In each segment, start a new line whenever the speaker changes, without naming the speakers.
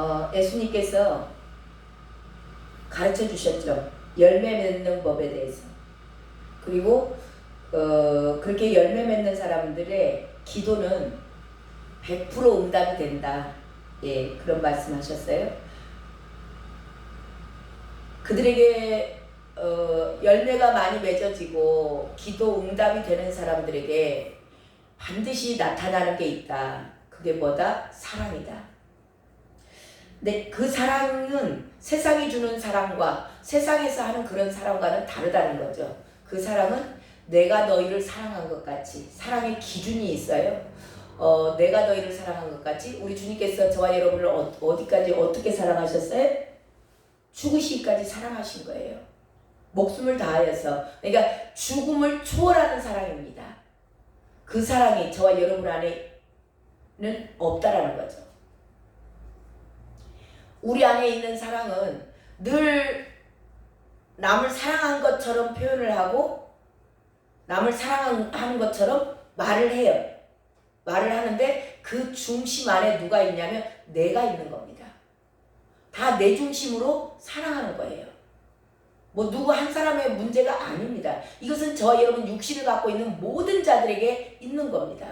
어, 예수님께서 가르쳐 주셨죠. 열매 맺는 법에 대해서. 그리고 어, 그렇게 열매 맺는 사람들의 기도는 100% 응답이 된다. 예, 그런 말씀 하셨어요. 그들에게 어, 열매가 많이 맺어지고 기도 응답이 되는 사람들에게 반드시 나타나는 게 있다. 그게 뭐다? 사랑이다. 근데 그 사랑은 세상이 주는 사랑과 세상에서 하는 그런 사랑과는 다르다는 거죠. 그 사랑은 내가 너희를 사랑한 것 같이 사랑의 기준이 있어요. 어, 내가 너희를 사랑한 것 같이 우리 주님께서 저와 여러분을 어, 어디까지 어떻게 사랑하셨어요? 죽으시기까지 사랑하신 거예요. 목숨을 다하여서 그러니까 죽음을 초월하는 사랑입니다. 그 사랑이 저와 여러분 안에는 없다라는 거죠. 우리 안에 있는 사랑은 늘 남을 사랑한 것처럼 표현을 하고 남을 사랑하는 것처럼 말을 해요. 말을 하는데 그 중심 안에 누가 있냐면 내가 있는 겁니다. 다 내 중심으로 사랑하는 거예요. 뭐 누구 한 사람의 문제가 아닙니다. 이것은 저와 여러분 육신을 갖고 있는 모든 자들에게 있는 겁니다.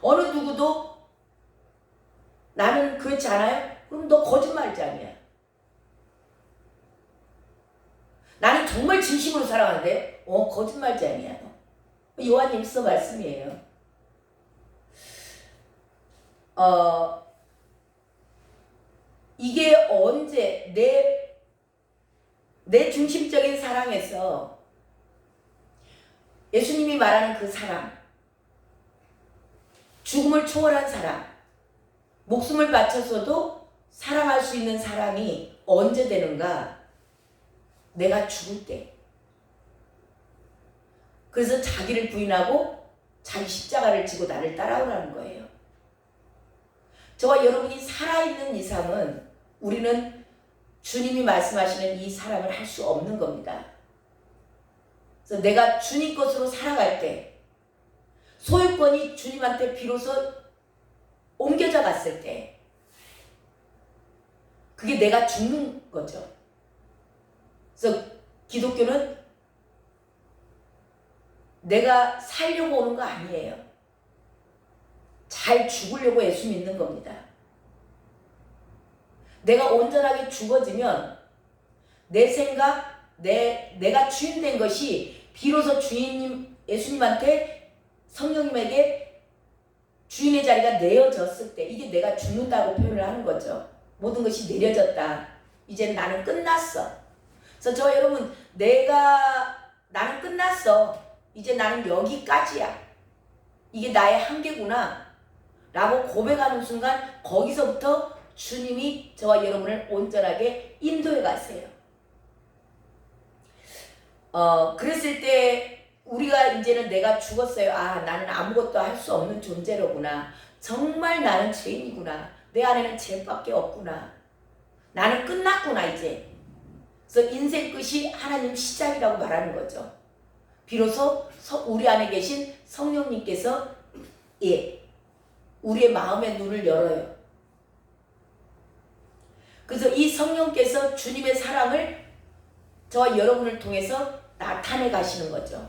어느 누구도 나는 그렇지 않아요? 그럼 너 거짓말장이야. 나는 정말 진심으로 사랑하는데, 어, 거짓말장이야. 너. 요한 일서 말씀이에요. 어, 이게 언제 내, 내 중심적인 사랑에서 예수님이 말하는 그 사랑, 죽음을 초월한 사랑, 목숨을 바쳐서도 사랑할 수 있는 사랑이 언제 되는가? 내가 죽을 때. 그래서 자기를 부인하고 자기 십자가를 지고 나를 따라오라는 거예요. 저와 여러분이 살아있는 이상은 우리는 주님이 말씀하시는 이 사랑을 할 수 없는 겁니다. 그래서 내가 주님 것으로 살아갈 때 소유권이 주님한테 비로소 옮겨져 갔을 때 그게 내가 죽는 거죠. 그래서 기독교는 내가 살려고 오는 거 아니에요. 잘 죽으려고 예수 믿는 겁니다. 내가 온전하게 죽어지면 내 생각, 내, 내가 주인 된 것이 비로소 주인님, 예수님한테 성령님에게 주인의 자리가 내어졌을 때 이게 내가 죽는다고 표현을 하는 거죠. 모든 것이 내려졌다. 이제 나는 끝났어. 그래서 저 여러분 내가 나는 끝났어. 이제 나는 여기까지야. 이게 나의 한계구나. 라고 고백하는 순간 거기서부터 주님이 저와 여러분을 온전하게 인도해 가세요. 어, 그랬을 때 우리가 이제는 내가 죽었어요. 아, 나는 아무것도 할 수 없는 존재로구나. 정말 나는 죄인이구나. 내 안에는 죄밖에 없구나. 나는 끝났구나, 이제. 그래서 인생 끝이 하나님 시작이라고 말하는 거죠. 비로소 우리 안에 계신 성령님께서 예, 우리의 마음의 눈을 열어요. 그래서 이 성령께서 주님의 사랑을 저와 여러분을 통해서 나타내 가시는 거죠.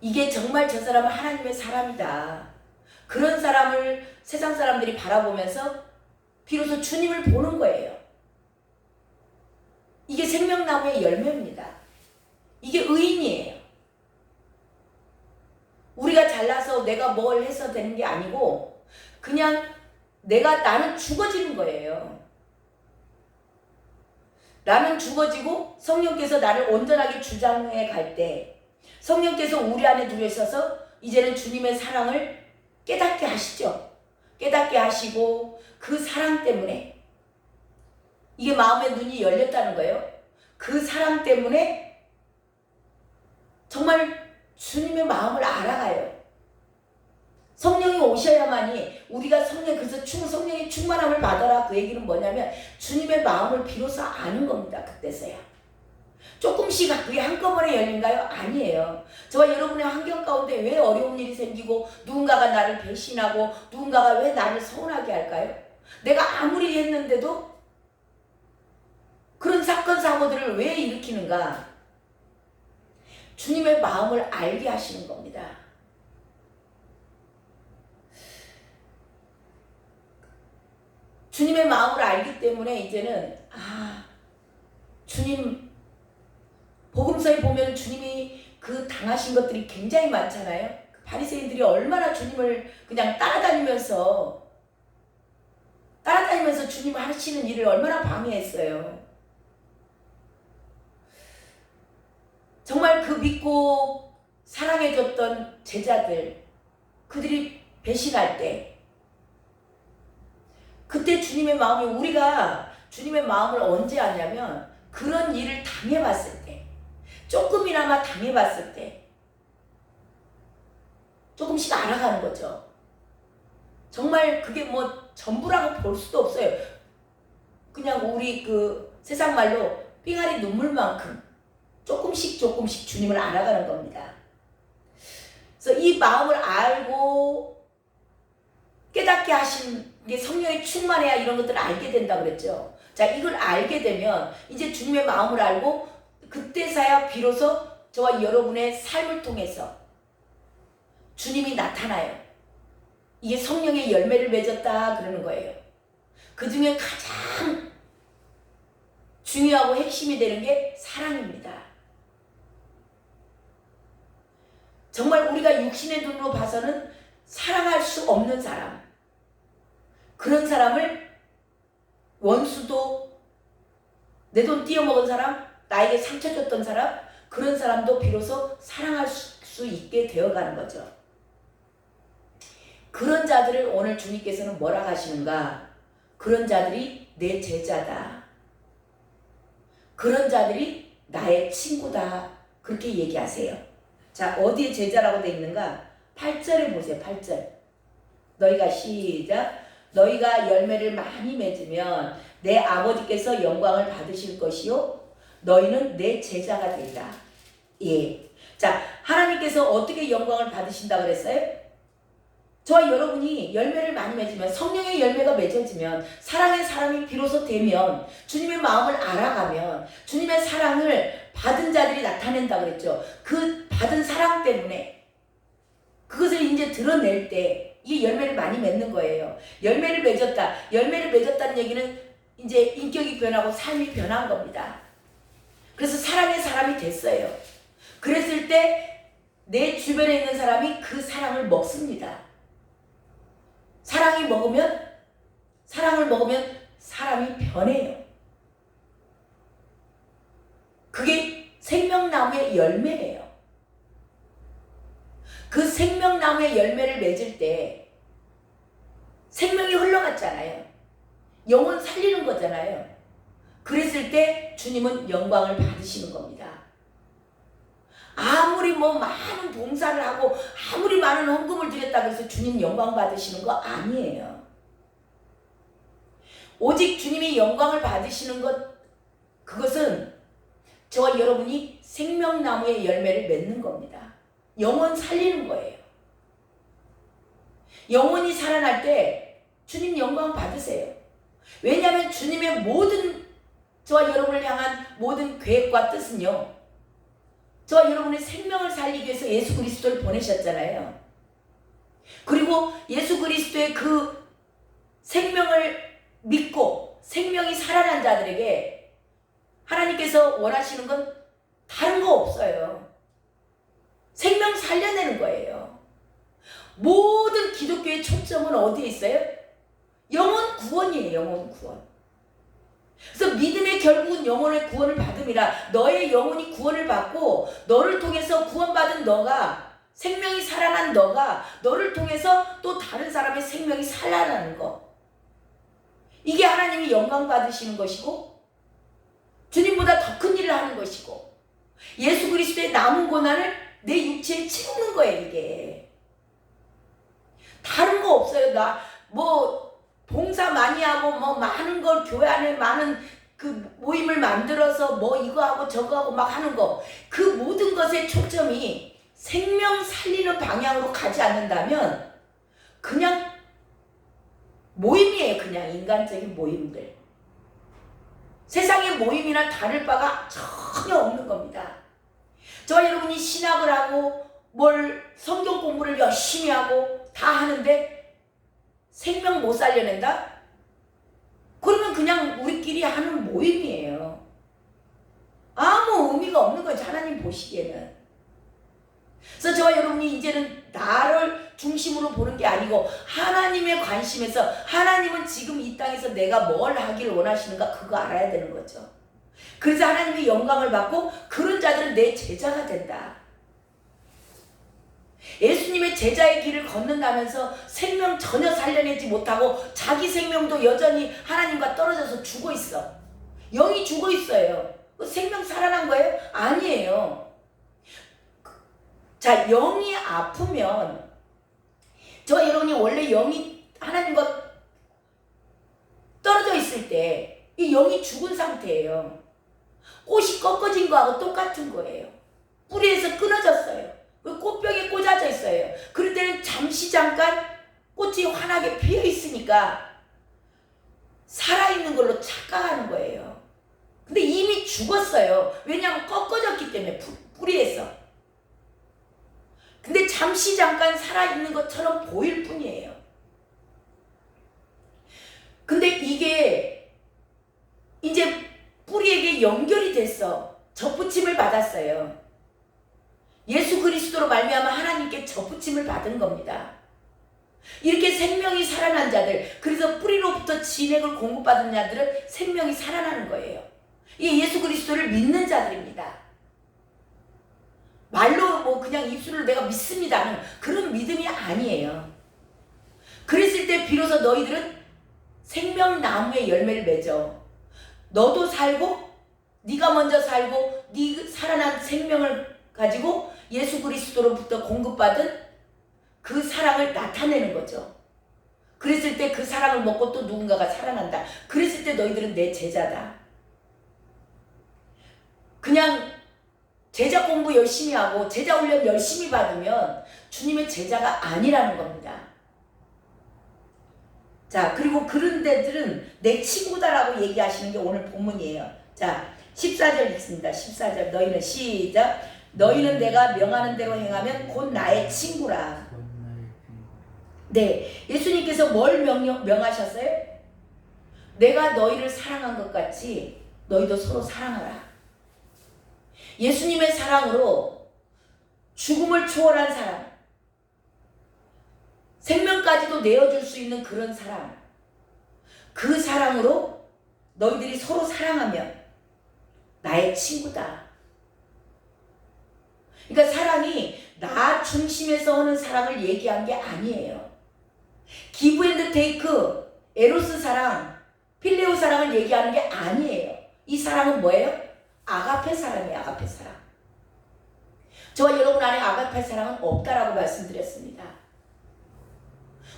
이게 정말 저 사람은 하나님의 사람이다. 그런 사람을 세상 사람들이 바라보면서 비로소 주님을 보는 거예요. 이게 생명나무의 열매입니다. 이게 의인이에요. 우리가 잘나서 내가 뭘 해서 되는 게 아니고 그냥 내가 나는 죽어지는 거예요. 나는 죽어지고 성령께서 나를 온전하게 주장해 갈 때 성령께서 우리 안에 들어있어서 이제는 주님의 사랑을 깨닫게 하시죠. 깨닫게 하시고 그 사랑 때문에 이게 마음의 눈이 열렸다는 거예요. 그 사랑 때문에 정말 주님의 마음을 알아가요. 성령이 오셔야만이 우리가 성령 그래서 충 성령의 충만함을 받아라 그 얘기는 뭐냐면 주님의 마음을 비로소 아는 겁니다. 그때서야. 조금씩 그게 한꺼번에 열린가요? 아니에요. 저와 여러분의 환경 가운데 왜 어려운 일이 생기고 누군가가 나를 배신하고 누군가가 왜 나를 서운하게 할까요? 내가 아무리 했는데도 그런 사건 사고들을 왜 일으키는가? 주님의 마음을 알게 하시는 겁니다. 주님의 마음을 알기 때문에 이제는 아 주님 복음서에 보면 주님이 그 당하신 것들이 굉장히 많잖아요. 그 바리새인들이 얼마나 주님을 그냥 따라다니면서 따라다니면서 주님 하시는 일을 얼마나 방해했어요. 정말 그 믿고 사랑해줬던 제자들 그들이 배신할 때 그때 주님의 마음이 우리가 주님의 마음을 언제 아냐면 그런 일을 당해봤을 때 조금이나마 당해봤을 때 조금씩 알아가는 거죠. 정말 그게 뭐 전부라고 볼 수도 없어요. 그냥 우리 그 세상 말로 삥아리 눈물만큼 조금씩 조금씩 주님을 알아가는 겁니다. 그래서 이 마음을 알고 깨닫게 하신 게 성령이 충만해야 이런 것들을 알게 된다 그랬죠. 자, 이걸 알게 되면 이제 주님의 마음을 알고 그때서야 비로소 저와 여러분의 삶을 통해서 주님이 나타나요. 이게 성령의 열매를 맺었다 그러는 거예요. 그 중에 가장 중요하고 핵심이 되는 게 사랑입니다. 정말 우리가 육신의 눈으로 봐서는 사랑할 수 없는 사람. 그런 사람을 원수도 내 돈 띄어먹은 사람, 나에게 상처 줬던 사람, 그런 사람도 비로소 사랑할 수 있게 되어가는 거죠. 그런 자들을 오늘 주님께서는 뭐라 하시는가? 그런 자들이 내 제자다. 그런 자들이 나의 친구다. 그렇게 얘기하세요. 자, 어디에 제자라고 돼 있는가? 8절에 보세요. 8절. 너희가 시작. 너희가 열매를 많이 맺으면 내 아버지께서 영광을 받으실 것이요. 너희는 내 제자가 되리라. 예. 자, 하나님께서 어떻게 영광을 받으신다 그랬어요? 저와 여러분이 열매를 많이 맺으면 성령의 열매가 맺어지면 사랑의 사람이 비로소 되면 주님의 마음을 알아가면 주님의 사랑을 받은 자들이 나타낸다 그랬죠. 그 받은 사랑 때문에 그것을 이제 드러낼 때 이게 열매를 많이 맺는 거예요. 열매를 맺었다. 열매를 맺었다는 얘기는 이제 인격이 변하고 삶이 변한 겁니다. 그래서 사랑의 사람이 됐어요. 그랬을 때 내 주변에 있는 사람이 그 사랑을 먹습니다. 사랑이 먹으면 사랑을 먹으면 사람이 변해요. 그게 생명나무의 열매예요. 그 생명나무의 열매를 맺을 때 생명이 흘러갔잖아요. 영혼 살리는 거잖아요. 그랬을 때 주님은 영광을 받으시는 겁니다. 아무리 뭐 많은 봉사를 하고 아무리 많은 헌금을 드렸다고 해서 주님 영광 받으시는 거 아니에요. 오직 주님이 영광을 받으시는 것 그것은 저와 여러분이 생명나무의 열매를 맺는 겁니다. 영혼 살리는 거예요. 영혼이 살아날 때 주님 영광 받으세요. 왜냐하면 주님의 모든 저와 여러분을 향한 모든 계획과 뜻은요. 저와 여러분의 생명을 살리기 위해서 예수 그리스도를 보내셨잖아요. 그리고 예수 그리스도의 그 생명을 믿고 생명이 살아난 자들에게 하나님께서 원하시는 건 다른 거 없어요. 생명 살려내는 거예요. 모든 기독교의 초점은 어디에 있어요? 영혼 구원이에요. 영혼 구원. 그래서 믿음의 결국은 영혼의 구원을 받음이라 너의 영혼이 구원을 받고 너를 통해서 구원받은 너가 생명이 살아난 너가 너를 통해서 또 다른 사람의 생명이 살아나는 거. 이게 하나님이 영광 받으시는 것이고 주님보다 더 큰 일을 하는 것이고 예수 그리스도의 남은 고난을 내 육체에 채우는 거예요 이게. 다른 거 없어요. 나 뭐 봉사 많이 하고 뭐 많은 걸 교회 안에 많은 그 모임을 만들어서 뭐 이거 하고 저거 하고 막 하는 거 그 모든 것의 초점이 생명 살리는 방향으로 가지 않는다면 그냥 모임이에요. 그냥 인간적인 모임들. 세상의 모임이나 다를 바가 전혀 없는 겁니다. 저와 여러분이 신학을 하고 뭘 성경 공부를 열심히 하고 다 하는데 생명 못 살려낸다? 그러면 그냥 우리끼리 하는 모임이에요. 아무 의미가 없는 거죠. 하나님 보시기에는. 그래서 저와 여러분이 이제는 나를 중심으로 보는 게 아니고 하나님의 관심에서 하나님은 지금 이 땅에서 내가 뭘 하기를 원하시는가 그거 알아야 되는 거죠. 그래서 하나님의 영광을 받고 그런 자들은 내 제자가 된다. 예수님의 제자의 길을 걷는다면서 생명 전혀 살려내지 못하고 자기 생명도 여전히 하나님과 떨어져서 죽어 있어. 영이 죽어 있어요. 그 생명 살아난 거예요? 아니에요. 자, 영이 아프면 저 여러분이 원래 영이 하나님과 떨어져 있을 때 이 영이 죽은 상태예요. 꽃이 꺾어진 거하고 똑같은 거예요. 뿌리에서 끊어졌어요. 그 꽃병에 꽂아져 있어요. 그럴 때는 잠시 잠깐 꽃이 환하게 피어 있으니까 살아있는 걸로 착각하는 거예요. 근데 이미 죽었어요. 왜냐하면 꺾어졌기 때문에 뿌- 뿌리에서. 근데 잠시 잠깐 살아있는 것처럼 보일 뿐이에요. 근데 이게 이제 뿌리에게 연결이 됐어. 접붙임을 받았어요. 예수 그리스도로 말미암아 하나님께 접붙임을 받은 겁니다. 이렇게 생명이 살아난 자들, 그래서 뿌리로부터 진액을 공급받은 자들은 생명이 살아나는 거예요. 이게 예수 그리스도를 믿는 자들입니다. 말로 뭐 그냥 입술로 내가 믿습니다 하는 그런 믿음이 아니에요. 그랬을 때 비로소 너희들은 생명나무의 열매를 맺어. 너도 살고 네가 먼저 살고 네 살아난 생명을 가지고 예수 그리스도로부터 공급받은 그 사랑을 나타내는 거죠. 그랬을 때 그 사랑을 먹고 또 누군가가 살아난다. 그랬을 때 너희들은 내 제자다. 그냥 제자 공부 열심히 하고 제자 훈련 열심히 받으면 주님의 제자가 아니라는 겁니다. 자, 그리고 그런 데들은 내 친구다라고 얘기하시는 게 오늘 본문이에요. 자, 14절 읽습니다. 14절 너희는 시작 너희는 내가 명하는 대로 행하면 곧 나의 친구라. 네, 예수님께서 뭘 명령, 명하셨어요? 내가 너희를 사랑한 것 같이 너희도 서로 사랑하라. 예수님의 사랑으로 죽음을 초월한 사랑, 생명까지도 내어줄 수 있는 그런 사랑, 그 사랑으로 너희들이 서로 사랑하면 나의 친구다. 그러니까 사랑이 나 중심에서 오는 사랑을 얘기한 게 아니에요. 기브 앤드 테이크, 에로스 사랑, 필레오 사랑을 얘기하는 게 아니에요. 이 사랑은 뭐예요? 아가페 사랑이에요. 아가페 사랑. 저와 여러분 안에 아가페 사랑은 없다라고 말씀드렸습니다.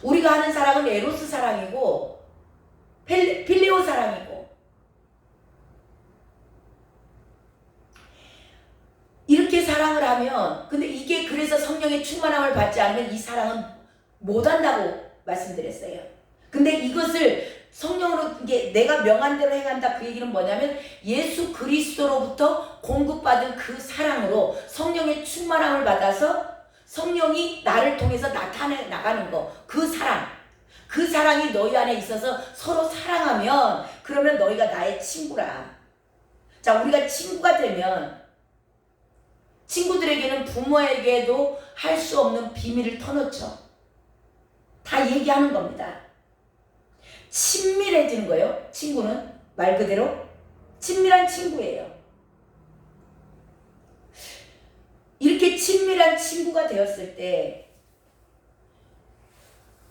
우리가 하는 사랑은 에로스 사랑이고 필, 필레오 사랑이고 이렇게 사랑을 하면 근데 이게 그래서 성령의 충만함을 받지 않으면 이 사랑은 못 한다고 말씀드렸어요. 근데 이것을 성령으로 이게 내가 명한 대로 행한다 그 얘기는 뭐냐면 예수 그리스도로부터 공급받은 그 사랑으로 성령의 충만함을 받아서 성령이 나를 통해서 나타내 나가는 거 그 사랑 그 사랑이 너희 안에 있어서 서로 사랑하면 그러면 너희가 나의 친구라. 자 우리가 친구가 되면 친구들에게는 부모에게도 할 수 없는 비밀을 터놓죠. 다 얘기하는 겁니다. 친밀해지는 거예요. 친구는 말 그대로 친밀한 친구예요. 이렇게 친밀한 친구가 되었을 때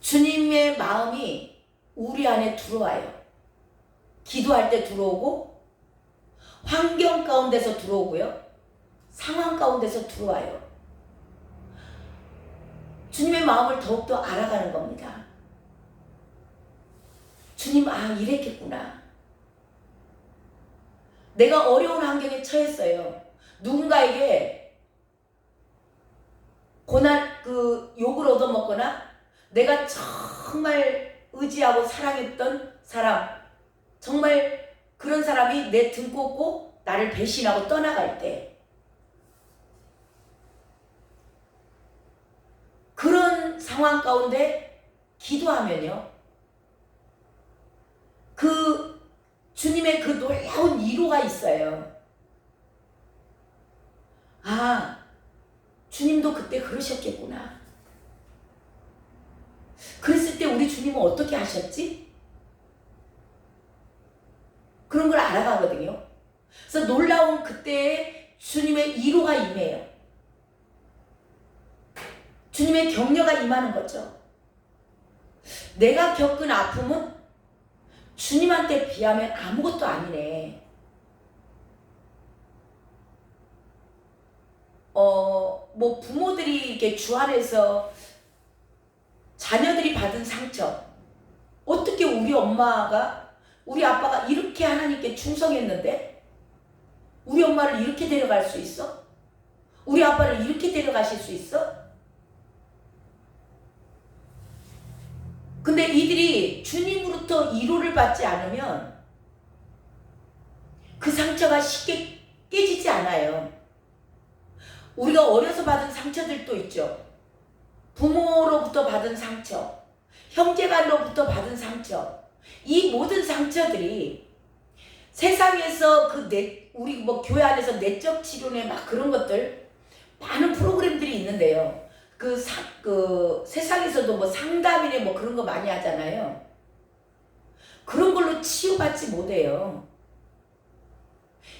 주님의 마음이 우리 안에 들어와요. 기도할 때 들어오고 환경 가운데서 들어오고요. 상황 가운데서 들어와요. 주님의 마음을 더욱더 알아가는 겁니다. 주님, 아, 이랬겠구나. 내가 어려운 환경에 처했어요. 누군가에게 고난, 그, 욕을 얻어먹거나, 내가 정말 의지하고 사랑했던 사람, 정말 그런 사람이 내 등 꽂고 나를 배신하고 떠나갈 때, 그런 상황 가운데 기도하면요. 그 주님의 그 놀라운 위로가 있어요. 아, 주님도 그때 그러셨겠구나. 그랬을 때 우리 주님은 어떻게 하셨지? 그런 걸 알아가거든요. 그래서 놀라운 그때의 주님의 위로가 임해요. 주님의 격려가 임하는 거죠. 내가 겪은 아픔은 주님한테 비하면 아무것도 아니네. 어, 뭐 부모들이 이렇게 주 안에서 자녀들이 받은 상처. 어떻게 우리 엄마가, 우리 아빠가 이렇게 하나님께 충성했는데, 우리 엄마를 이렇게 데려갈 수 있어? 우리 아빠를 이렇게 데려가실 수 있어? 근데 이들이 주님으로부터 위로를 받지 않으면 그 상처가 쉽게 깨지지 않아요. 우리가 어려서 받은 상처들도 있죠. 부모로부터 받은 상처, 형제간로부터 받은 상처. 이 모든 상처들이 세상에서 그 내, 우리 뭐 교회 안에서 내적 치료네 막 그런 것들 많은 프로그램들이 있는데요. 그, 사, 그 세상에서도 뭐 상담이네 뭐 그런 거 많이 하잖아요. 그런 걸로 치유받지 못해요.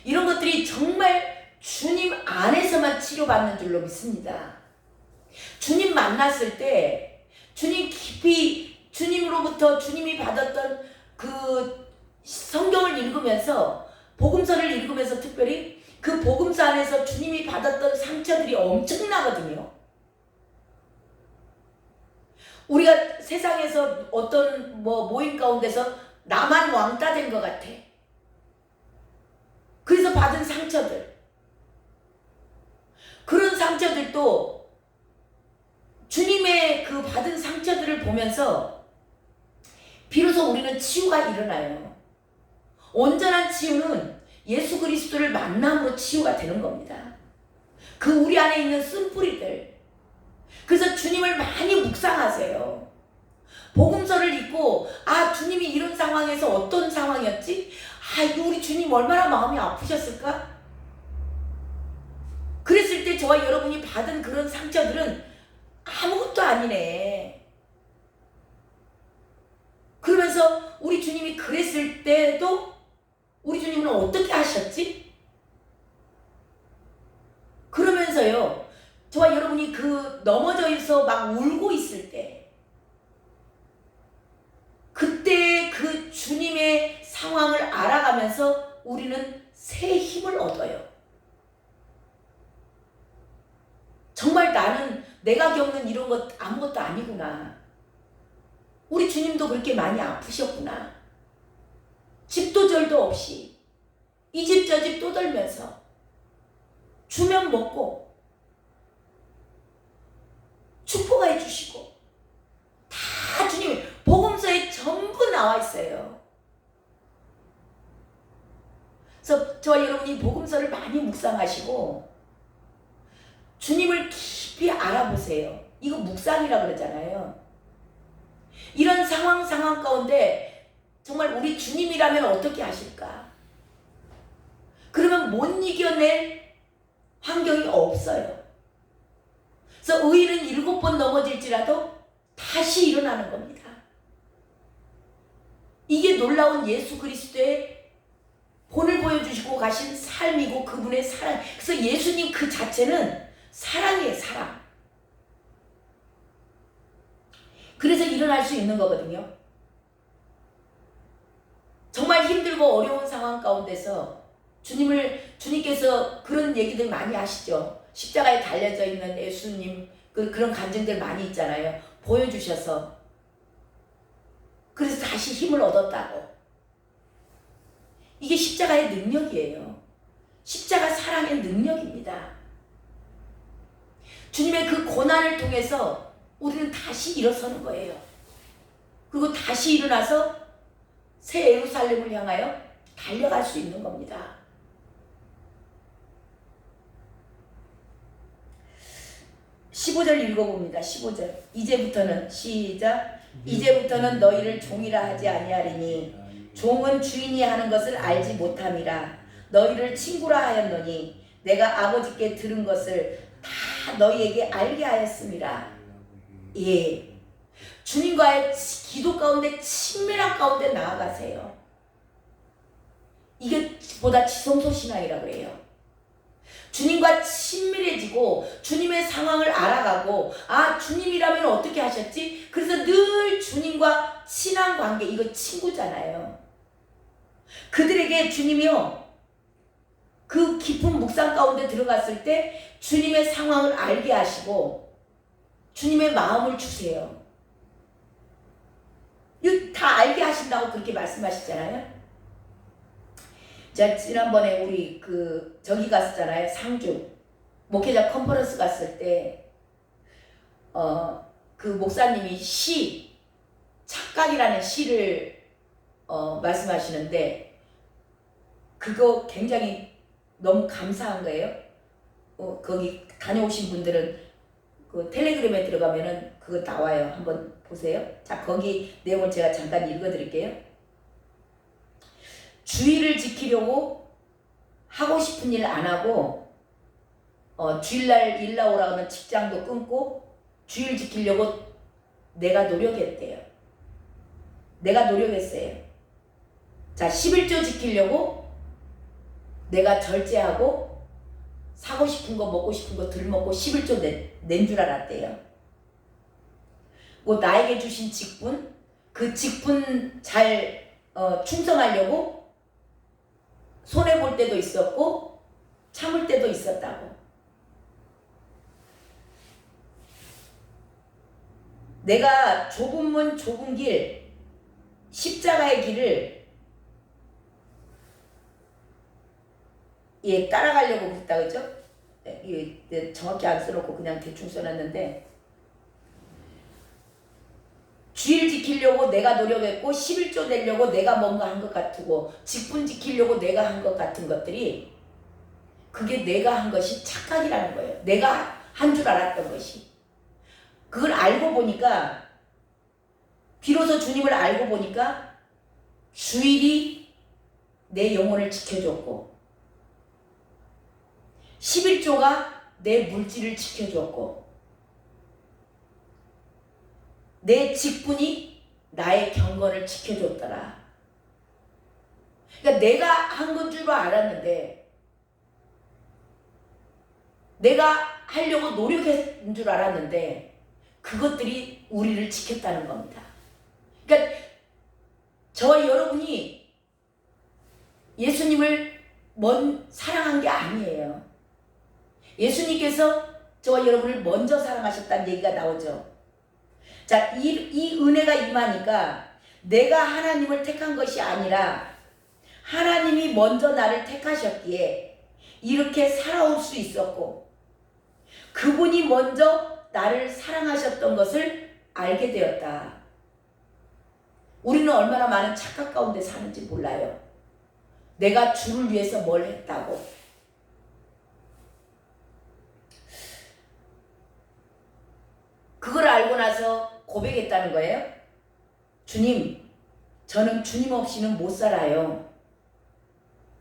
이런 것들이 정말 주님 안에서만 치료받는 줄로 믿습니다. 주님 만났을 때 주님 깊이 주님으로부터 주님이 받았던 그 성경을 읽으면서 복음서를 읽으면서 특별히 그 복음서 안에서 주님이 받았던 상처들이 엄청나거든요. 우리가 세상에서 어떤 뭐 모임 가운데서 나만 왕따 된 것 같아. 그래서 받은 상처들. 그런 상처들도 주님의 그 받은 상처들을 보면서 비로소 우리는 치유가 일어나요. 온전한 치유는 예수 그리스도를 만남으로 치유가 되는 겁니다. 그 우리 안에 있는 쓴뿌리들, 그래서 주님을 많이 묵상하세요. 복음서를 읽고 아 주님이 이런 상황에서 어떤 상황이었지? 아 우리 주님 얼마나 마음이 아프셨을까? 그랬을 때 저와 여러분이 받은 그런 상처들은 아무것도 아니네. 그러면서 우리 주님이 그랬을 때도 우리 주님은 어떻게 하셨지? 그러면서요. 저와 여러분이 그 넘어져 있어 막 울고 있을 때 그때 그 주님의 상황을 알아가면서 우리는 새 힘을 얻어요. 정말 나는 내가 겪는 이런 것 아무것도 아니구나. 우리 주님도 그렇게 많이 아프셨구나. 집도 절도 없이 이 집 저집 떠돌면서 주면 먹고 축복해 주시고 다 주님 복음서에 전부 나와 있어요. 그래서 저와 여러분이 복음서를 많이 묵상하시고 주님을 깊이 알아보세요. 이거 묵상이라 그러잖아요. 이런 상황 상황 가운데 정말 우리 주님이라면 어떻게 하실까? 그러면 못 이겨낼 환경이 없어요. 그래서 의인은 일곱 번 넘어질지라도 다시 일어나는 겁니다. 이게 놀라운 예수 그리스도의 본을 보여주시고 가신 삶이고 그분의 사랑. 그래서 예수님 그 자체는 사랑이에요, 사랑. 그래서 일어날 수 있는 거거든요. 정말 힘들고 어려운 상황 가운데서 주님을, 주님께서 그런 얘기들 많이 하시죠. 십자가에 달려져 있는 예수님 그, 그런 감정들 많이 있잖아요. 보여주셔서 그래서 다시 힘을 얻었다고. 이게 십자가의 능력이에요. 십자가 사랑의 능력입니다. 주님의 그 고난을 통해서 우리는 다시 일어서는 거예요. 그리고 다시 일어나서 새 예루살렘을 향하여 달려갈 수 있는 겁니다. 십오 절 읽어봅니다. 15절. 이제부터는 시작. 이제부터는 너희를 종이라 하지 아니하리니 종은 주인이 하는 것을 알지 못함이라 너희를 친구라 하였노니 내가 아버지께 들은 것을 다 너희에게 알게 하였습니다. 예. 주님과의 기도 가운데 친밀한 가운데 나아가세요. 이게 보다 지성소 신앙이라 그래요. 주님과 친밀해지고 주님의 상황을 알아가고 아 주님이라면 어떻게 하셨지? 그래서 늘 주님과 친한 관계 이거 친구잖아요. 그들에게 주님이요 그 깊은 묵상 가운데 들어갔을 때 주님의 상황을 알게 하시고 주님의 마음을 주세요. 다 알게 하신다고 그렇게 말씀하시잖아요. 제가 지난번에 우리 그 저기 갔었잖아요. 상주 목회자 컨퍼런스 갔을 때 어 그 목사님이 시 착각이라는 시를 어 말씀하시는데 그거 굉장히 너무 감사한 거예요. 어 거기 다녀오신 분들은 그 텔레그램에 들어가면은 그거 나와요. 한번 보세요. 자 거기 내용을 제가 잠깐 읽어드릴게요. 주의를 지키려고 하고 싶은 일 안 하고 어, 주일날 일 나오라 하면 직장도 끊고 주일 지키려고 내가 노력했대요. 내가 노력했어요. 자, 11조 지키려고 내가 절제하고 사고 싶은 거 먹고 싶은 거 덜 먹고 11조 낸 줄 알았대요. 뭐 나에게 주신 직분 그 직분 잘 어, 충성하려고 손해 볼 때도 있었고 참을 때도 있었다고. 내가 좁은 문 좁은 길 십자가의 길을 예 따라가려고 그랬다 그죠? 예, 예, 정확히 안 써놓고 그냥 대충 써놨는데 주일 지키려고 내가 노력했고 11조 내려고 내가 뭔가 한 것 같고 직분 지키려고 내가 한 것 같은 것들이 그게 내가 한 것이 착각이라는 거예요. 내가 한 줄 알았던 것이. 그걸 알고 보니까 비로소 주님을 알고 보니까 주일이 내 영혼을 지켜줬고 11조가 내 물질을 지켜줬고 내 직분이 나의 경건을 지켜줬더라. 그러니까 내가 한 건 줄 알았는데 내가 하려고 노력했는 줄 알았는데 그것들이 우리를 지켰다는 겁니다. 그러니까 저와 여러분이 예수님을 먼 사랑한 게 아니에요. 예수님께서 저와 여러분을 먼저 사랑하셨다는 얘기가 나오죠. 자, 이, 이 은혜가 임하니까 내가 하나님을 택한 것이 아니라 하나님이 먼저 나를 택하셨기에 이렇게 살아올 수 있었고 그분이 먼저 나를 사랑하셨던 것을 알게 되었다. 우리는 얼마나 많은 착각 가운데 사는지 몰라요. 내가 주를 위해서 뭘 했다고. 그걸 알고 나서 고백했다는 거예요. 주님, 저는 주님 없이는 못 살아요.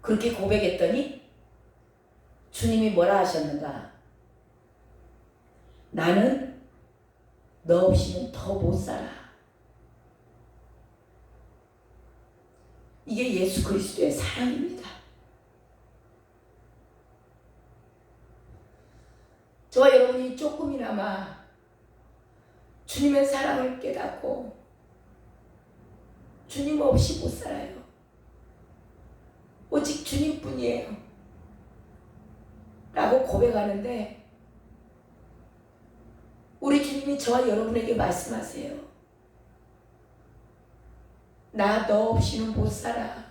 그렇게 고백했더니 주님이 뭐라 하셨는가? 나는 너 없이는 더 못 살아. 이게 예수 그리스도의 사랑입니다. 저와 여러분이 조금이나마 주님의 사랑을 깨닫고 주님 없이 못 살아요. 오직 주님뿐이에요. 라고 고백하는데 우리 주님이 저와 여러분에게 말씀하세요. 나 너 없이는 못 살아.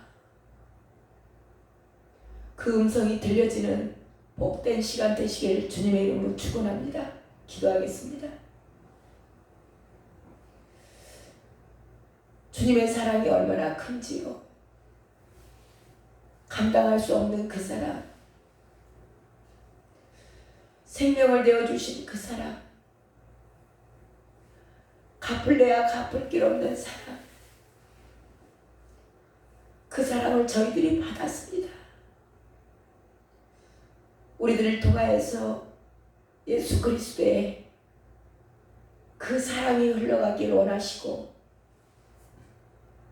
그 음성이 들려지는 복된 시간 되시길 주님의 이름으로 축원합니다. 기도하겠습니다. 주님의 사랑이 얼마나 큰지요. 감당할 수 없는 그 사랑. 생명을 내어주신 그 사랑. 갚을래야 갚을 길 없는 사랑. 그 사랑을 저희들이 받았습니다. 우리들을 통하여서 예수 그리스도의 그 사랑이 흘러가길 원하시고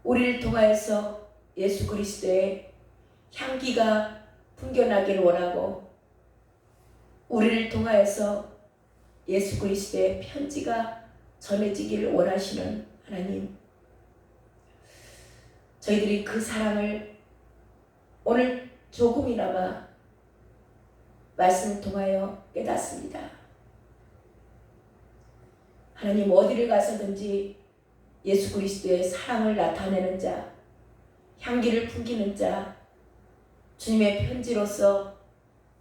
우리를 통하여서 예수 그리스도의 향기가 풍겨나길 원하고 우리를 통하여서 예수 그리스도의 편지가 전해지기를 원하시는 하나님 저희들이 그 사랑을 오늘 조금이나마 말씀을 통하여 깨닫습니다. 하나님 어디를 가서든지 예수 그리스도의 사랑을 나타내는 자, 향기를 풍기는 자, 주님의 편지로서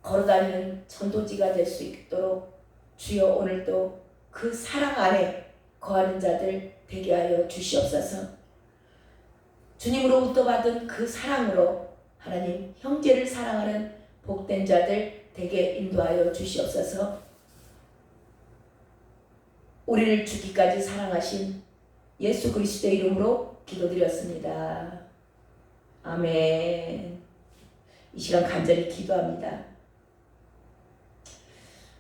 걸어다니는 전도지가 될 수 있도록 주여 오늘도 그 사랑 안에 거하는 자들 되게 하여 주시옵소서. 주님으로부터 받은 그 사랑으로 하나님 형제를 사랑하는 복된 자들 되게 인도하여 주시옵소서. 우리를 죽기까지 사랑하신 예수 그리스도의 이름으로 기도드렸습니다. 아멘. 이 시간 간절히 기도합니다.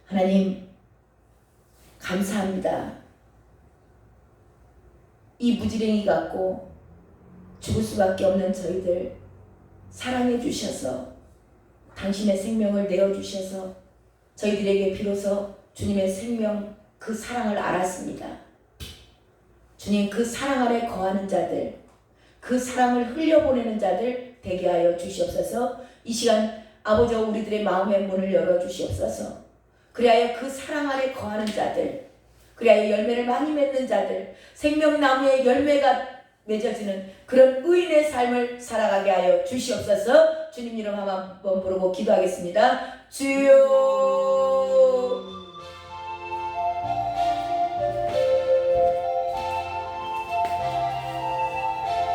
하나님, 감사합니다. 이 무지랭이 같고 죽을 수밖에 없는 저희들 사랑해 주셔서 당신의 생명을 내어 주셔서 저희들에게 비로소 주님의 생명 그 사랑을 알았습니다. 주님 그 사랑 아래 거하는 자들 그 사랑을 흘려보내는 자들 되게 하여 주시옵소서. 이 시간 아버지 우리들의 마음의 문을 열어 주시옵소서. 그리하여 그 사랑 아래 거하는 자들 그리하여 열매를 많이 맺는 자들 생명나무의 열매가 맺어지는 그런 의인의 삶을 살아가게 하여 주시옵소서. 주님 이름 한번 부르고 기도하겠습니다. 주여